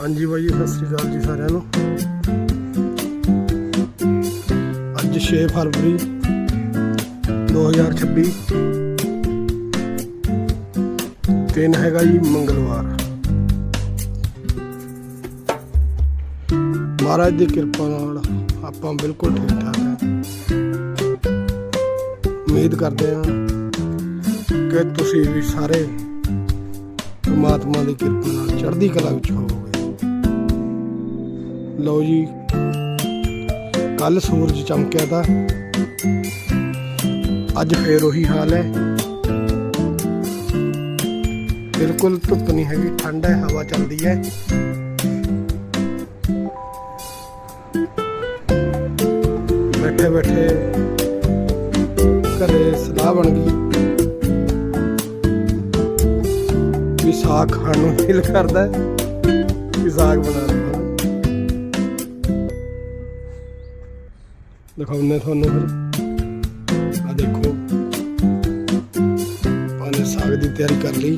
ਹਾਂਜੀ ਬਾਈ ਸਤਿ ਸ੍ਰੀ ਅਕਾਲ ਜੀ ਸਾਰਿਆਂ ਨੂੰ। ਅੱਜ 6 ਫਰਵਰੀ 2026 ਦਿਨ ਹੈਗਾ ਜੀ ਮੰਗਲਵਾਰ। ਮਹਾਰਾਜ ਦੀ ਕਿਰਪਾ ਨਾਲ ਆਪਾਂ ਬਿਲਕੁਲ ਠੀਕ ਠਾਕ ਹਾਂ। ਉਮੀਦ ਕਰਦੇ ਹਾਂ ਕਿ ਤੁਸੀਂ ਵੀ ਸਾਰੇ ਪਰਮਾਤਮਾ ਦੀ ਕਿਰਪਾ ਨਾਲ ਚੜ੍ਹਦੀ ਕਲਾ ਵਿੱਚ ਹੋਵੋਗੇ। ਲਓ ਜੀ। ਕੱਲ ਸੂਰਜ ਚਮਕਿਆ ਤਾਂ ਅੱਜ ਫੇਰ ਉਹੀ ਹਾਲ ਹੈ। ਬਿਲਕੁਲ ਧੁੱਪ ਨਹੀਂ ਹੈਗੀ, ਠੰਡ ਹੈ, ਹਵਾ ਚੱਲਦੀ ਹੈ। ਬੈਠੇ ਬੈਠੇ ਘਰੇ ਸਲਾਹ ਬਣ ਗਈ ਵੀ ਸਾਗ ਖਾਣ ਨੂੰ ਦਿਲ ਕਰਦਾ ਹੈ ਕਿ ਸਾਗ ਬਣਾ ਲਵਾਂ ਦਿਖਾਉਂਦੇ ਤੁਹਾਨੂੰ ਫਿਰ ਆ ਦੇਖੋ। ਪਾਣੇ ਸਾਗ ਦੀ ਤਿਆਰੀ ਕਰ ਲਈ।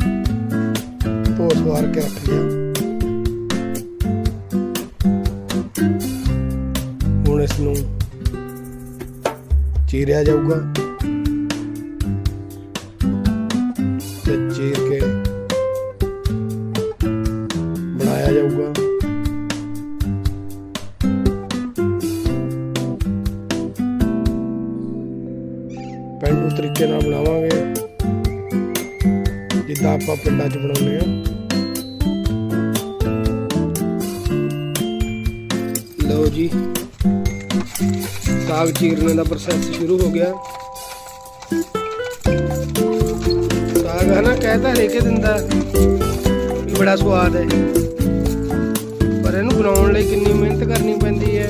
ਧੋ ਸਵਾਰ ਕੇ ਰੱਖ ਲਿਆ। ਹੁਣ ਇਸ ਨੂੰ ਚੀਰਿਆ ਜਾਊਗਾ। ਪਿੰਡਾਂ 'ਚ ਬਣਾਉਂਦੇ ਆ। ਲਓ ਜੀ ਸਾਗ ਚੀਰਨੇ ਦਾ ਪ੍ਰੋਸੈਸ ਸ਼ੁਰੂ ਹੋ ਗਿਆ। ਸਾਗ ਹੈ ਨਾ ਕਹਿਤਾ ਲੈ ਕੇ ਦਿੰਦਾ ਵੀ ਬੜਾ ਸਵਾਦ ਹੈ। ਪਰ ਇਹਨੂੰ ਬਣਾਉਣ ਲਈ ਕਿੰਨੀ ਮਿਹਨਤ ਕਰਨੀ ਪੈਂਦੀ ਹੈ।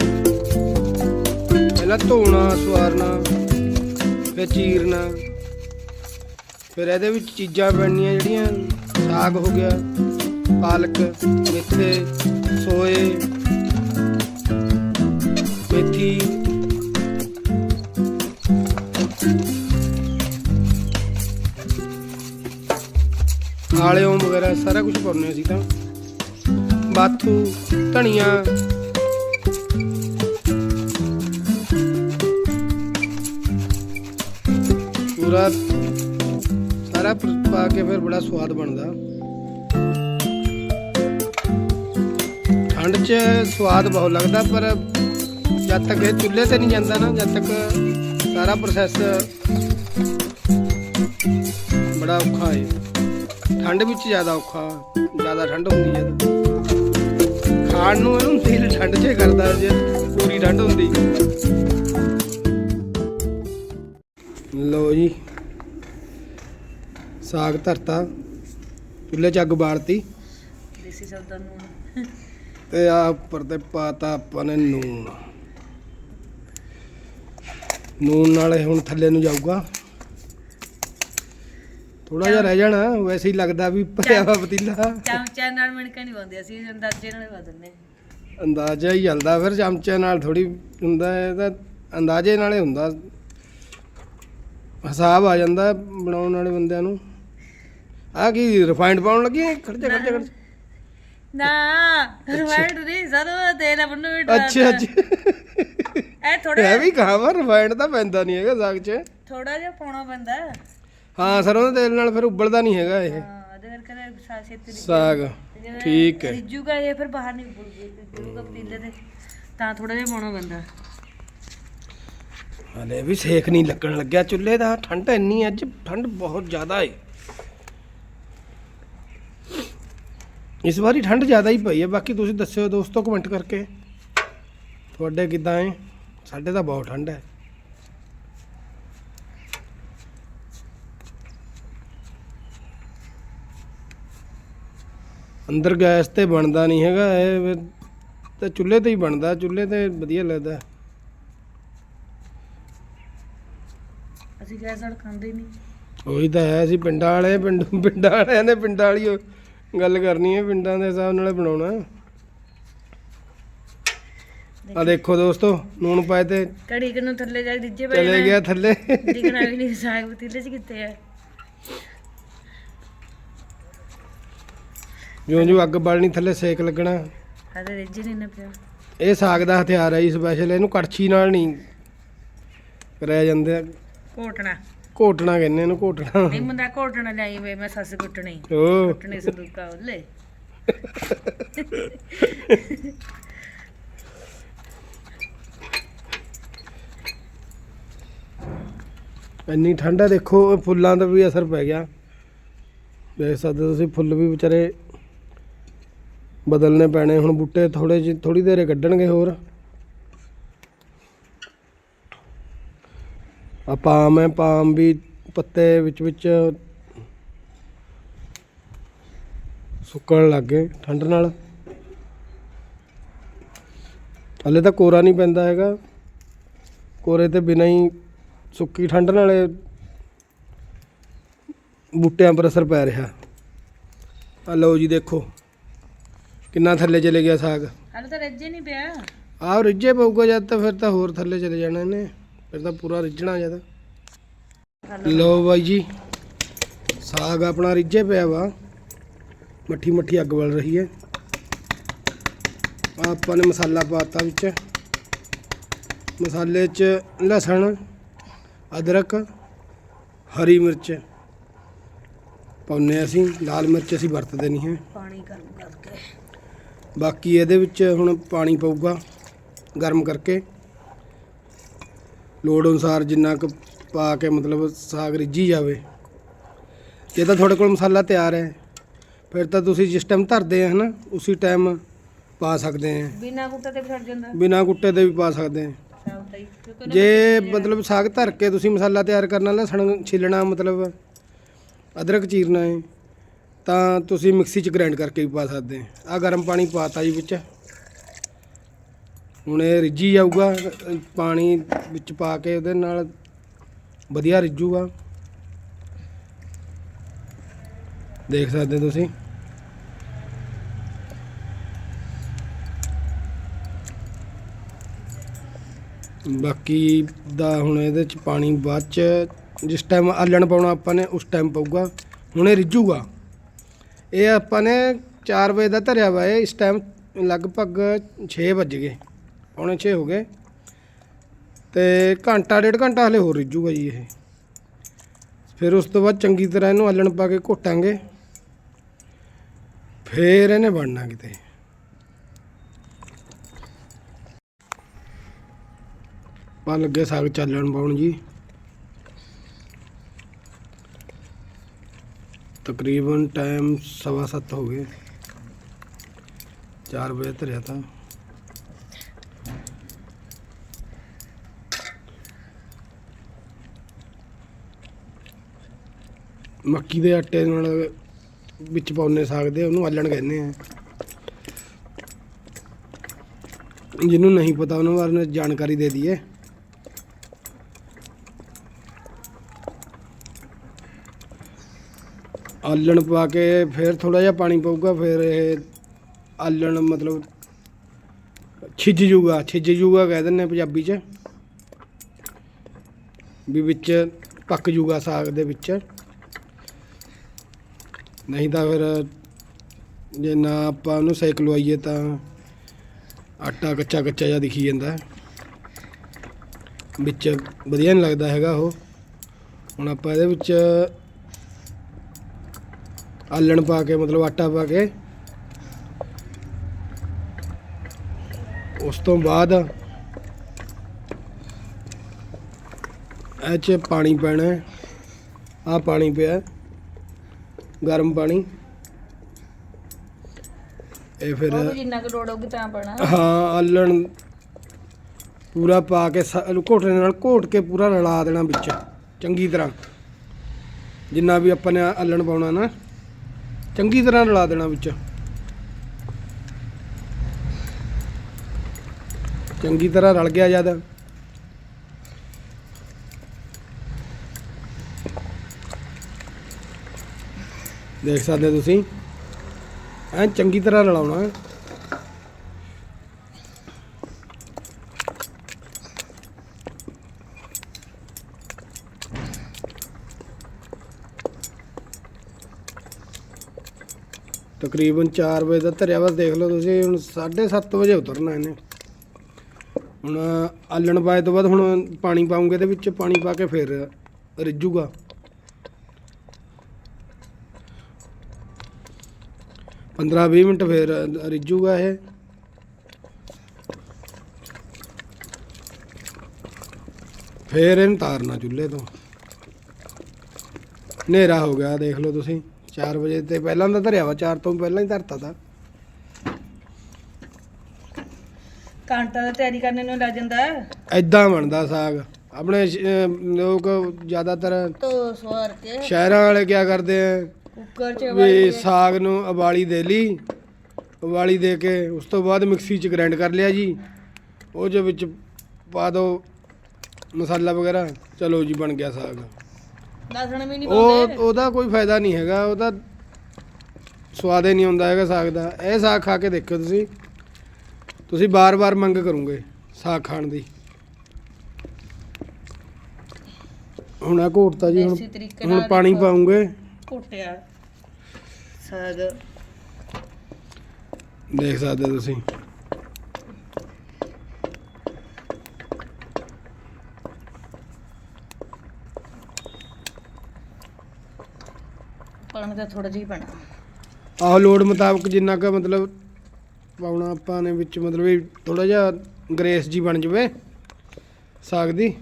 ਪਹਿਲਾਂ ਧੋਣਾ, ਸਵਾਰਨਾ, ਫਿਰ ਚੀਰਨਾ। ਫਿਰ ਇਹਦੇ ਵਿੱਚ ਚੀਜ਼ਾਂ ਬਣਨੀਆਂ ਜਿਹੜੀਆਂ, ਸਾਗ ਹੋ ਗਿਆ, ਪਾਲਕ, ਮੇਥੇ, ਸੋਏ, ਮੇਥੀ। ਆਲਿਓਂ ਵਗੈਰਾ ਸਾਰਾ ਕੁਝ ਪਾਉਂਦੇ ਸੀ ਤਾਂ। ਬਾਥੂ, ਧਨੀਆ ਸਾਰਾ ਪਾ ਕੇ ਫਿਰ ਬੜਾ ਸਵਾਦ ਬਣਦਾ। ਠੰਡ 'ਚ ਸਵਾਦ ਬਹੁਤ ਲੱਗਦਾ, ਪਰ ਜਦ ਤੱਕ ਇਹ ਚੁੱਲ੍ਹੇ ਤੇ ਨਹੀਂ ਜਾਂਦਾ ਨਾ, ਜਦ ਤੱਕ ਸਾਰਾ ਪ੍ਰੋਸੈਸ ਬੜਾ ਔਖਾ ਹੈ ਠੰਡ ਵਿੱਚ ਜ਼ਿਆਦਾ ਔਖਾ, ਜ਼ਿਆਦਾ ਠੰਡ ਹੁੰਦੀ ਹੈ ਖਾਣ ਨੂੰ ਇਹਨੂੰ ਦਿਲ ਠੰਡ 'ਚ ਕਰਦਾ ਜੇ ਪੂਰੀ ਠੰਡ ਹੁੰਦੀ। ਲਓ ਜੀ ਸਾਗ ਧਰਤਾ ਚੁੱਲ੍ਹੇ 'ਚ ਅੱਗ ਬਾਲਤੀ। ਦੇਸੀ ਸੌਦਾ ਨੂੰ ਤੇ ਆ ਉੱਪਰ ਤੇ ਪਾਤਾ ਆਪਾਂ ਨੇ ਨੂਨ ਨੂਨ ਨਾਲ ਇਹ ਹੁਣ ਥੱਲੇ ਨੂੰ ਜਾਊਗਾ। ਥੋੜਾ ਜਿਹਾ ਰਹਿ ਜਾਣਾ ਵੈਸੇ ਹੀ ਲੱਗਦਾ ਵੀ ਭਰਿਆ ਵਾ ਪਤੀਲਾ। ਚਮਚਾ ਨਾਲ ਮਿਣਕਾ ਨਹੀਂ ਪਾਉਂਦੇ ਅਸੀਂ ਅੰਦਾਜ਼ੇ ਨਾਲ ਪਾ ਦਿੰਦੇ ਅੰਦਾਜ਼ਾ ਹੀ ਚੱਲਦਾ ਫਿਰ ਚਮਚੇ ਨਾਲ ਥੋੜੀ ਹੁੰਦਾ ਹੈ ਤਾਂ ਅੰਦਾਜ਼ੇ ਨਾਲੇ ਹੁੰਦਾ। ਹਿਸਾਬ ਆ ਜਾਂਦਾ ਬਣਾਉਣ ਵਾਲੇ ਬੰਦਿਆਂ ਨੂੰ। ਆ ਕੀ ਰਿਫਾਈਨਡ ਪਾਉਣ ਲੱਗੀ ਖੜ ਜਾ। ਨਾ। ਰਿਫਾਈਂਡ ਨਹੀਂ ਸਰੋਂ ਦਾ ਤੇਲ ਆ ਬੰਨੂ ਅੱਛਾ ਅੱਛਾ। ਇਹ ਥੋੜਾ ਇਹ ਵੀ ਕਹਾਵਾ ਰਿਫਾਈਨਡ ਤਾਂ ਪੈਂਦਾ ਨਹੀਂ ਹੈਗਾ ਸਾਗ 'ਚ। ਥੋੜਾ ਜਿਹਾ ਪਾਉਣਾ ਪੈਂਦਾ। ਹਾਂ ਸਰੋਂ ਦੇ ਤੇਲ ਨਾਲ ਫਿਰ ਉਬਲਦਾ ਨਹੀਂ ਹੈਗਾ ਇਹ। ਹਾਂ ਉਹਦੇ ਕਰਕੇ ਸਾਗ ਠੀਕ ਹੈ। ਰਿੱਝੂਗਾ ਇਹ ਫਿਰ ਬਾਹਰ ਨਹੀਂ ਬੁਲੂਗਾ ਪਤੀਲੇ ਤੇ ਤਾਂ ਥੋੜਾ ਜਿਹਾ ਪਾਉਣਾ ਪੈਂਦਾ। ਹਲੇ ਵੀ ਸੇਕ ਨਹੀਂ ਲੱਗਣ ਲੱਗਿਆ ਚੁੱਲ੍ਹੇ ਦਾ ਠੰਡ ਇੰਨੀ ਅੱਜ ਠੰਡ ਬਹੁਤ ਜ਼ਿਆਦਾ ਹੈ ਇਸ ਵਾਰੀ ਠੰਡ ਜ਼ਿਆਦਾ ਹੀ ਪਈ ਹੈ ਬਾਕੀ ਤੁਸੀਂ ਦੱਸਿਓ ਦੋਸਤੋ ਕਮੈਂਟ ਕਰਕੇ। ਤੁਹਾਡੇ ਕਿੱਦਾਂ ਹੈ ਸਾਡੇ ਤਾਂ ਬਹੁਤ ਠੰਡ ਹੈ। ਅੰਦਰ ਗੈਸ ਤੇ ਬਣਦਾ ਨਹੀਂ ਹੈਗਾ ਇਹ ਤੇ ਚੁੱਲ੍ਹੇ ਤੇ ਹੀ ਬਣਦਾ ਚੁੱਲ੍ਹੇ ਤੇ ਵਧੀਆ ਲੱਗਦਾ। ਅਸੀਂ ਗੈਸ ਵਾਲ ਖਾਂਦੇ ਨਹੀਂ। ਉਹੀ ਤਾਂ ਹੈ ਅਸੀਂ ਪਿੰਡਾਂ ਵਾਲੇ ਪਿੰਡ ਪਿੰਡਾਂ ਵਾਲਿਆਂ ਨੇ ਪਿੰਡਾਂ ਵਾਲੀ ਗੱਲ ਕਰਨੀ ਹੈ ਪਿੰਡਾਂ ਦੇ ਹਿਸਾਬ ਨਾਲ ਬਣਾਉਣਾ। ਆ ਦੇਖੋ ਦੋਸਤੋ ਨੂਣ ਪਾਏ ਤੇ ਕੜੀ ਕਿ ਨੂੰ ਥੱਲੇ ਜਾ ਰਿੱਝੇ ਪਏ ਚਲੇ ਗਿਆ ਥੱਲੇ। ਦਿਖਣਾ ਵੀ ਨਹੀਂ ਸਾਗ ਪਤੀਲੇ 'ਚ ਕਿੱਥੇ ਆ। ਜਿਉਂ ਜਿਉਂ ਅੱਗ ਬਾਲਣੀ ਥੱਲੇ ਸੇਕ ਲੱਗਣਾ। ਹਲੇ ਰਿੱਝ ਨਹੀਂ ਨਾ ਪਿਆ। ਇਹ ਸਾਗ ਦਾ ਹਥਿਆਰ ਹੈ ਜੀ ਸਪੈਸ਼ਲ ਇਹਨੂੰ ਕੜਛੀ ਨਾਲ ਨਹੀਂ ਕਰਿਆ ਜਾਂਦਾ। ਘੋਟਣਾ। ਘੋਟਣਾ ਕਹਿੰਦੇ ਇਹਨੂੰ ਘੋਟਣਾ। ਨਹੀਂ ਮੁੰਡਾ ਘੋਟਣਾ ਲਿਆਈ ਵੇ ਮੈਂ ਸੱਸ ਕੁੱਟਣੀ। ਓ। ਕੁੱਟਣੀ ਸੰਦੂਕਾ ਉਹਲੇ ਇੰਨੀ ਠੰਡ ਹੈ ਦੇਖੋ ਇਹ ਫੁੱਲਾਂ ਦਾ ਵੀ ਅਸਰ ਪੈ ਗਿਆ। ਦੇਖ ਸਕਦੇ ਤੁਸੀਂ ਫੁੱਲ ਵੀ ਵਿਚਾਰੇ ਬਦਲਨੇ ਪੈਣੇ ਹੁਣ ਬੂਟੇ ਥੋੜੇ ਜਿਹੀ ਥੋੜੀ ਦੇਰੇ ਕੱਢਣਗੇ ਹੋਰ। ਆ ਪਾਮ ਹੈ ਪਾਮ ਵੀ ਪੱਤੇ ਵਿੱਚ ਵਿੱਚ ਸੁੱਕਣ ਲੱਗ ਗਏ ਠੰਡ ਨਾਲ। ਹਲੇ ਤਾਂ ਕੋਰਾ ਨਹੀਂ ਪੈਂਦਾ ਹੈਗਾ। ਕੋਰੇ ਤੇ ਬਿਨਾਂ ਹੀ ਸੁੱਕੀ ਠੰਡ ਨਾਲੇ ਬੂਟਿਆਂ ਪਰ ਅਸਰ ਪੈ ਰਿਹਾ। ਆ ਲਓ ਜੀ ਦੇਖੋ ਕਿੰਨਾ ਥੱਲੇ ਚਲੇ ਗਿਆ ਸਾਗ। ਹਲੇ ਤਾਂ ਹੀ ਨਹੀਂ ਪਿਆ। ਆਹ ਰਿੱਝੇ ਪਊਗਾ ਜਦ ਤਾਂ ਫਿਰ ਤਾਂ ਹੋਰ ਥੱਲੇ ਚਲੇ ਜਾਣਾ ਇਹਨੇ। ਫਿਰ ਤਾਂ ਪੂਰਾ ਰਿੱਝਣਾ ਜਦ ਲਓ ਬਾਈ ਜੀ ਸਾਗ ਆਪਣਾ ਰਿੱਝੇ ਪਿਆ ਵਾ। ਮੱਠੀ ਮੱਠੀ ਅੱਗ ਬਲ ਰਹੀ ਹੈ। ਆਪਾਂ ਨੇ ਮਸਾਲਾ ਪਾਤਾ ਵਿੱਚ। ਮਸਾਲੇ 'ਚ ਲਸਣ ਅਦਰਕ ਹਰੀ ਮਿਰਚ ਪਾਉਂਦੇ ਅਸੀਂ। ਲਾਲ ਮਿਰਚ ਅਸੀਂ ਵਰਤਦੇ ਨਹੀਂ ਹੈ। ਪਾਣੀ ਗਰਮ ਕਰਕੇ। ਬਾਕੀ ਇਹਦੇ ਵਿੱਚ ਹੁਣ ਪਾਣੀ ਪਊਗਾ ਗਰਮ ਕਰਕੇ। ਲੋੜ ਅਨੁਸਾਰ ਜਿੰਨਾ ਕੁ ਪਾ ਕੇ ਮਤਲਬ ਸਾਗ ਰਿੱਝੀ ਜਾਵੇ। ਜੇ ਤਾਂ ਤੁਹਾਡੇ ਕੋਲ ਮਸਾਲਾ ਤਿਆਰ ਹੈ। ਫਿਰ ਤਾਂ ਤੁਸੀਂ ਜਿਸ ਟਾਈਮ ਧਰਦੇ ਆ ਹਨਾ ਉਸੇ ਟਾਈਮ ਪਾ ਸਕਦੇ ਆ। ਬਿਨਾ ਕੁੱਟੇ ਤੇ ਵੀ ਛੱਡ ਜਾਂਦਾ। ਬਿਨਾ ਕੁੱਟੇ ਦੇ ਵੀ ਪਾ ਸਕਦੇ ਆ। ਜੇ ਮਤਲਬ ਸਾਗ ਧਰ ਕੇ ਤੁਸੀਂ ਮਸਾਲਾ ਤਿਆਰ ਕਰਨਾ ਲਸਣ ਛਿੱਲਣਾ ਮਤਲਬ ਅਦਰਕ ਚੀਰਨਾ ਹੈ ਤਾਂ ਤੁਸੀਂ ਮਿਕਸੀ 'ਚ ਗ੍ਰਾਈਂਡ ਕਰਕੇ ਵੀ ਪਾ ਸਕਦੇ ਆ। ਆ ਗਰਮ ਪਾਣੀ ਪਾਤਾ ਜੀ ਵਿੱਚ। ਹੁਣ ਇਹ ਰਿੱਝੀ ਜਾਊਗਾ ਅ, ਪਾਣੀ ਵਿੱਚ ਪਾ ਕੇ ਉਹਦੇ ਨਾਲ ਵਧੀਆ ਰਿੱਝੂਗਾ। ਦੇਖ ਸਕਦੇ ਤੁਸੀਂ। ਬਾਕੀ ਦਾ ਹੁਣ ਇਹਦੇ ਚ ਪਾਣੀ ਬਾਅਦ ਚ ਜਿਸ ਟਾਈਮ ਆਲਣ ਪਾਉਣਾ ਆਪਾਂ ਨੇ ਉਸ ਟਾਈਮ ਪਊਗਾ। ਹੁਣ ਇਹ ਰਿੱਝੂਗਾ। ਇਹ ਆਪਾਂ ਨੇ 4 ਵਜੇ ਦਾ ਧਰਿਆ ਵਾ ਇਹ ਇਸ ਟਾਈਮ ਲਗਭਗ 6 ਵੱਜ ਗਏ। ਪੌਣੇ 6 ਹੋ ਗਏ। ਤੇ ਘੰਟਾ, ਡੇਢ ਘੰਟਾ ਹਲੇ ਹੋਰ ਰਿੱਝੂਗਾ ਜੀ ਇਹ। ਫਿਰ ਉਸ ਤੋਂ ਬਾਅਦ ਚੰਗੀ ਤਰ੍ਹਾਂ ਇਹਨੂੰ ਆਲਣ ਪਾ ਕੇ ਘੋਟਾਂਗੇ। ਫੇਰ ਇਹਨੇ ਬਣਨਾ ਕਿਤੇ। ਪਾ ਲੱਗੇ ਸਾਗ ਚੱਲਣ ਪਾਉਣ ਜੀ। ਤਕਰੀਬਨ ਟਾਈਮ ਸਵਾ ਸੱਤ ਹੋ ਗਏ। 4 ਵਜੇ ਧਰਿਆ ਤਾਂ। ਮੱਕੀ ਦੇ ਆਟੇ ਨਾਲ ਵਿੱਚ ਪਾਉਨੇ ਸਾਗ ਦੇ, ਉਹਨੂੰ ਆਲਣ ਕਹਿੰਦੇ ਆ। ਜਿਹਨੂੰ ਨਹੀਂ ਪਤਾ, ਉਹਨਾਂ ਬਾਰੇ ਜਾਣਕਾਰੀ ਦੇ ਦਈਏ। ਆਲਣ ਪਾ ਕੇ ਫਿਰ ਥੋੜਾ ਜਿਹਾ ਪਾਣੀ ਪਊਗਾ, ਫਿਰ ਇਹ ਆਲਣ ਮਤਲਬ ਛਿੱਜ ਜੂਗਾ ਛਿੱਜ ਜੂਗਾ ਕਹਿ ਦਿੰਦੇ ਆ ਪੰਜਾਬੀ 'ਚ। ਵੀ ਵਿੱਚ ਪੱਕ ਜੂਗਾ ਸਾਗ ਦੇ ਵਿੱਚ। ਨਹੀਂ ਤਾਂ ਫਿਰ ਜੇ ਨਾ ਆਪਾਂ ਉਹਨੂੰ ਸੇਕ ਲਵਾਈਏ ਤਾਂ ਆਟਾ ਕੱਚਾ ਕੱਚਾ ਜਿਹਾ ਦਿਖੀ ਜਾਂਦਾ। ਵਿੱਚ ਵਧੀਆ ਨਹੀਂ ਲੱਗਦਾ ਹੈਗਾ ਉਹ। ਹੁਣ ਆਪਾਂ ਇਹਦੇ ਵਿੱਚ ਆਲਣ ਪਾ ਕੇ, ਮਤਲਬ ਆਟਾ ਪਾ ਕੇ, ਉਸ ਤੋਂ ਬਾਅਦ ਇਹ 'ਚ ਪਾਣੀ ਪੈਣਾ ਆ ਪਾਣੀ ਪਿਆ। ਗਰਮ ਪਾਣੀ। ਇਹ ਫਿਰ ਉਹ ਜਿੰਨਾ ਕੁ ਲੋੜ ਹੋਊਗੀ ਤਾਂ ਪਾਣਾ ਹਾਂ ਆਲਣ ਪੂਰਾ ਪਾ ਕੇ ਘੋਟਣੇ ਨਾਲ ਘੋਟ ਕੇ ਪੂਰਾ ਰਲਾ ਦੇਣਾ ਵਿੱਚ ਚੰਗੀ ਤਰ੍ਹਾਂ। ਜਿੰਨਾ ਵੀ ਆਪਾਂ ਨੇ ਆਲਣ ਪਾਉਣਾ ਨਾ ਚੰਗੀ ਤਰ੍ਹਾਂ ਰਲਾ ਦੇਣਾ ਵਿੱਚ। ਚੰਗੀ ਤਰ੍ਹਾਂ ਰਲ ਗਿਆ ਜਦ। ਦੇਖ ਸਕਦੇ ਹੋ ਤੁਸੀਂ। ਐ ਚੰਗੀ ਤਰ੍ਹਾਂ ਰਲਾਉਣਾ। ਤਕਰੀਬਨ 4 ਵਜੇ ਦਾ ਧਰਿਆ ਵਾ, ਦੇਖ ਲਓ ਤੁਸੀਂ, ਹੁਣ 7:30 ਵਜੇ ਉਤਰਨਾ ਇਹਨੇ। ਹੁਣ ਆਲਣ ਪਾਏ ਤੋਂ ਬਾਅਦ ਹੁਣ ਪਾਣੀ ਪਾਉਂਗੇ ਤੇ ਵਿੱਚ ਪਾਣੀ ਪਾ ਕੇ ਫਿਰ ਰਿੱਜੂਗਾ 15 20 ਮਿੰਟ ਫਿਰ ਰਿੱਜੂਗਾ ਇਹ। ਫੇਰ ਇਹਨੂੰ ਤਾਰਨਾ ਚੁੱਲ੍ਹੇ ਤੋਂ। ਹਨੇਰਾ ਹੋ ਗਿਆ ਦੇਖ ਲਓ ਤੁਸੀਂ। 4 ਵਜੇ ਤੇ ਪਹਿਲਾਂ ਦਾ ਧਰਿਆ ਵਾ 4 ਤੋਂ ਪਹਿਲਾਂ ਹੀ ਧਰਤਾ ਤਾਂ। ਕਾਂਟਾ ਦਾ ਤਿਆਰੀ ਕਰਨ ਨੂੰ ਲੱਗ ਜਾਂਦਾ। ਐਦਾਂ ਬਣਦਾ ਸਾਗ। ਆਪਣੇ ਲੋਕ ਜ਼ਿਆਦਾਤਰ ਸ਼ਹਿਰਾਂ ਵਾਲੇ ਕੀ ਕਰਦੇ ਆ? ਕੁੱਕਰ ਚ ਵੀ ਸਾਗ ਨੂੰ ਉਬਾਲੀ ਦੇ ਲਈ। ਉਬਾਲੀ ਦੇ ਕੇ ਉਸ ਤੋਂ ਬਾਅਦ ਮਿਕਸੀ 'ਚ ਗ੍ਰਾਈਂਡ ਕਰ ਲਿਆ ਜੀ। ਉਹ ਜੋ ਵਿੱਚ ਪਾ ਦਿਓ ਮਸਾਲਾ ਵਗੈਰਾ ਚਲੋ ਜੀ ਬਣ ਗਿਆ ਸਾਗ। ਲਸਣ ਵੀ ਨਹੀਂ ਉਹ ਪਾਉਂਦੇ? ਉਹਦਾ ਕੋਈ ਫਾਇਦਾ ਨਹੀਂ ਹੈਗਾ ਉਹਦਾ ਸਵਾਦ ਹੀ ਨਹੀਂ ਹੁੰਦਾ ਹੈਗਾ ਸਾਗ ਦਾ। ਇਹ ਸਾਗ ਖਾ ਕੇ ਦੇਖੋ ਤੁਸੀਂ। ਤੁਸੀਂ ਬਾਰ-ਬਾਰ ਮੰਗ ਕਰੋਗੇ ਸਾਗ ਖਾਣ ਦੀ। ਹੁਣ ਆ ਘੋਟਤਾ ਜੀ ਹੁਣ ਦੇਸੀ ਤਰੀਕੇ ਹੁਣ ਨਾਲ ਪਾਣੀ ਦੇਖੋ, ਪਾਉਂਗੇ। ਘੋਟਿਆ। ਸਾਗ ਦੇਖ ਸਕਦੇ ਹੋ ਤੁਸੀਂ। ਪਾਣੀ ਦਾ ਥੋੜਾ ਜਿਹਾ ਹੀ ਪੈਣਾ। ਆਹ ਲੋੜ ਮੁਤਾਬਕ ਜਿੰਨਾ ਕੁ ਮਤਲਬ ਪਾਉਣਾ ਆਪਾਂ ਨੇ ਵਿੱਚ ਮਤਲਬ ਵੀ ਥੋੜਾ ਜਿਹਾ ਗ੍ਰੇਸ ਜੀ ਬਣ ਜਵੇ। ਸਾਗ ਦੀ।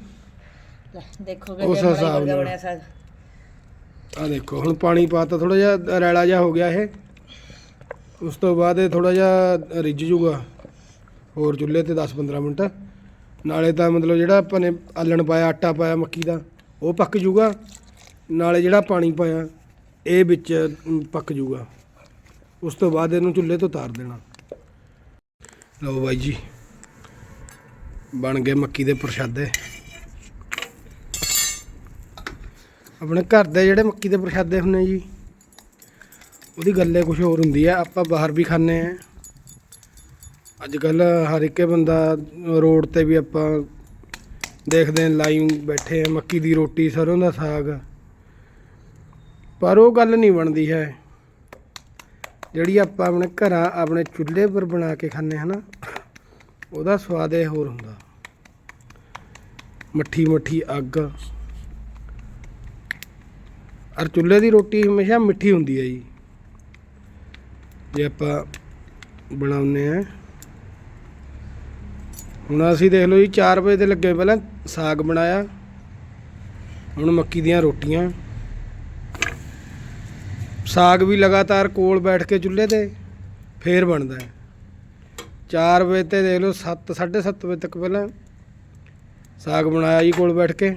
ਲੈ ਦੇਖੋ ਉਸ ਕਿ ਹਿਸਾਬ ਨਾਲ। ਬਣਿਆ ਸਾਗ। ਆ ਦੇਖੋ, ਹੁਣ ਪਾਣੀ ਪਾਤਾ ਥੋੜਾ ਜਿਹਾ ਰੈਲਾ ਜਿਹਾ ਹੋ ਗਿਆ ਇਹ। ਉਸ ਤੋਂ ਬਾਅਦ ਇਹ ਥੋੜਾ ਜਿਹਾ ਰਿੱਝ ਜੂਗਾ, ਹੋਰ ਚੁੱਲ੍ਹੇ ਤੇ 10-15 ਮਿੰਟ। ਨਾਲੇ ਤਾਂ ਮਤਲਬ ਜਿਹੜਾ ਆਪਾਂ ਨੇ ਆਲਣ ਪਾਇਆ, ਆਟਾ ਪਾਇਆ, ਮੱਕੀ ਦਾ, ਉਹ ਪੱਕ ਜੂਗਾ। ਨਾਲੇ ਜਿਹੜਾ ਪਾਣੀ ਪਾਇਆ, ਇਹ ਵਿੱਚ ਪੱਕ ਜੂਗਾ। ਉਸ ਤੋਂ ਬਾਅਦ ਇਹਨੂੰ ਚੁੱਲ੍ਹੇ ਤੋਂ ਉਤਾਰ ਦੇਣਾ। ਲਓ ਬਾਈ ਜੀ, ਬਣ ਗਏ ਮੱਕੀ ਦੇ ਪ੍ਰਸ਼ਾਦੇ। ਆਪਣੇ ਘਰ ਦੇ ਜਿਹੜੇ ਮੱਕੀ ਦੇ ਪ੍ਰਸ਼ਾਦੇ ਹੁੰਨੇ ਜੀ, ਉਹਦੀ ਗੱਲੇ ਕੁਝ ਹੋਰ ਹੁੰਦੀ ਆ, ਆਪਾਂ ਬਾਹਰ ਵੀ ਖਾਂਦੇ ਆ। ਅੱਜ ਕੱਲ ਹਰ ਇੱਕੇ ਬੰਦਾ ਰੋਡ ਤੇ ਵੀ ਆਪਾਂ ਦੇਖਦੇ ਆ ਲਾਈਵ ਬੈਠੇ ਆ, ਮੱਕੀ ਦੀ ਰੋਟੀ, ਸਰੋਂ ਦਾ ਸਾਗ। ਪਰ ਉਹ ਗੱਲ ਨਹੀਂ ਬਣਦੀ ਹੈ। ਜਿਹੜੀ ਆਪਾਂ ਆਪਣੇ ਘਰਾਂ, ਆਪਣੇ ਚੁੱਲ੍ਹੇ ਪਰ ਬਣਾ ਕੇ ਖਾਂਦੇ ਹਨਾ ਉਹਦਾ ਸਵਾਦ ਇਹ ਹੋਰ ਹੁੰਦਾ। ਮੱਠੀ ਮੱਠੀ ਅੱਗ। ਔਰ ਚੁੱਲ੍ਹੇ ਦੀ ਰੋਟੀ ਹਮੇਸ਼ਾ ਮਿੱਠੀ ਹੁੰਦੀ ਹੈ ਜੀ। ਜੇ ਆਪਾਂ ਬਣਾਉਂਦੇ ਆ ਹੁਣ ਅਸੀਂ ਦੇਖ ਲਓ ਜੀ 4 ਵਜੇ ਤੇ ਲੱਗੇ ਪਹਿਲਾਂ ਸਾਗ ਬਣਾਇਆ। ਹੁਣ ਮੱਕੀ ਦੀਆਂ ਰੋਟੀਆਂ। ਸਾਗ ਵੀ ਲਗਾਤਾਰ ਕੋਲ ਬੈਠ ਕੇ ਚੁੱਲ੍ਹੇ ਤੇ ਫੇਰ ਬਣਦਾ ਹੈ। 4 ਵਜੇ ਤੇ ਦੇਖ ਲਓ 7 7:30 ਵਜੇ ਤੱਕ ਪਹਿਲਾਂ ਸਾਗ ਬਣਾਇਆ ਜੀ ਕੋਲ ਬੈਠ ਕੇ।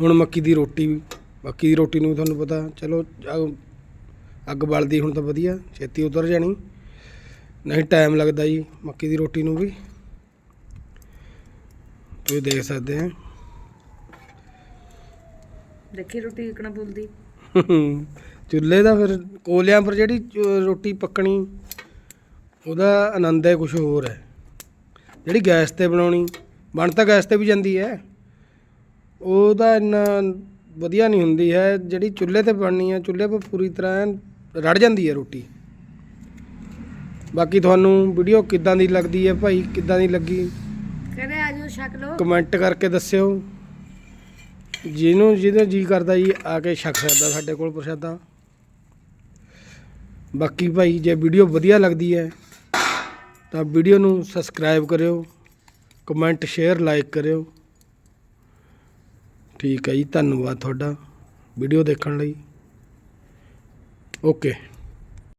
ਹੁਣ ਮੱਕੀ ਦੀ ਰੋਟੀ ਮੱਕੀ ਦੀ ਰੋਟੀ ਨੂੰ ਤੁਹਾਨੂੰ ਪਤਾ ਚਲੋ ਅ- ਅੱਗ ਬਲਦੀ ਹੁਣ ਤਾਂ ਵਧੀਆ ਛੇਤੀ ਉਤਰ ਜਾਣੀ। ਨਹੀਂ ਟਾਈਮ ਲੱਗਦਾ ਜੀ ਮੱਕੀ ਦੀ ਰੋਟੀ ਨੂੰ ਵੀ। ਤੁਸੀਂ ਦੇਖ ਸਕਦੇ ਆ। ਦੇਖੀ ਰੋਟੀ ਕਿਕਣਾ ਬੁਲਦੀ? ਚੁੱਲ੍ਹੇ ਦਾ ਫਿਰ ਕੋਲਿਆਂ ਪਰ ਜਿਹੜੀ ਚ- ਰੋਟੀ ਪੱਕਣੀ ਉਹਦਾ ਆਨੰਦ ਹੈ ਕੁਝ ਹੋਰ ਹੈ। ਜਿਹੜੀ ਗੈਸ ਤੇ ਬਣਾਉਣੀ ਬਣ ਤਾਂ ਗੈਸ ਤੇ ਵੀ ਜਾਂਦੀ ਹੈ। ਉਹਦਾ ਇੰਨਾ ਵਧੀਆ ਨਹੀਂ ਹੁੰਦੀ ਹੈ ਜਿਹੜੀ ਚੁੱਲ੍ਹੇ ਤੇ ਬਣਨੀ ਹੈ ਚੁੱਲ੍ਹੇ 'ਤੇ ਪੂਰੀ ਤਰ੍ਹਾਂ ਰੜ ਜਾਂਦੀ ਹੈ ਰੋਟੀ। ਬਾਕੀ ਤੁਹਾਨੂੰ ਵੀਡੀਓ ਕਿੱਦਾਂ ਦੀ ਲੱਗਦੀ ਹੈ ਭਾਈ ਕਿੱਦਾਂ ਦੀ ਲੱਗੀ? ਕਹਿੰਦੇ ਆਜੋ ਛਕ ਲੋ ਕਮੈਂਟ ਕਰਕੇ ਦੱਸਿਓ। ਜਿਹਨੂੰ ਜਿਹਦੇ ਜੀ ਕਰਦਾ ਜੀ ਆ ਕੇ ਛਕ ਸਕਦਾ ਸਾਡੇ ਕੋਲ ਪ੍ਰਸ਼ਾਦਾ। ਬਾਕੀ ਭਾਈ ਜੇ ਵੀਡੀਓ ਵਧੀਆ ਲੱਗਦੀ ਹੈ ਤਾਂ ਵੀਡੀਓ ਨੂੰ ਸਬਸਕ੍ਰਾਈਬ ਕਰਿਓ। ਕਮੈਂਟ ਸ਼ੇਅਰ ਲਾਈਕ ਕਰਿਓ। ਠੀਕ ਹੈ ਜੀ ਧੰਨਵਾਦ ਤੁਹਾਡਾ ਵੀਡੀਓ ਦੇਖਣ ਲਈ। ਓਕੇ।